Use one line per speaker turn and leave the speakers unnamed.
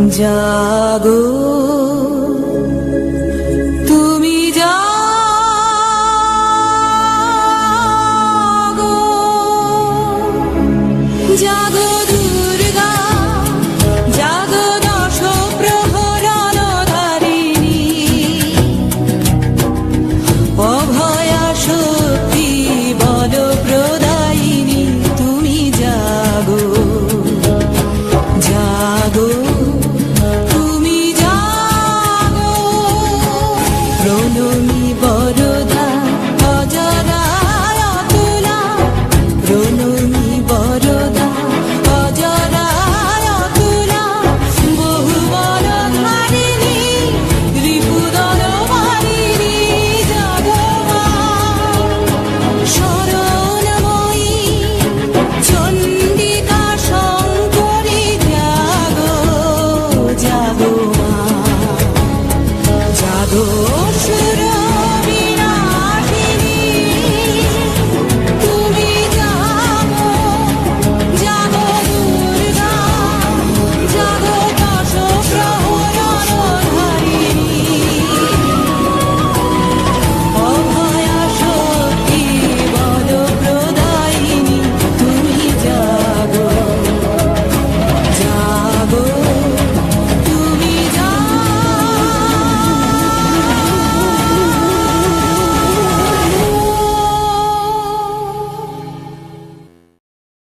জাগো। তুমি জাগো। জাগো। Oh.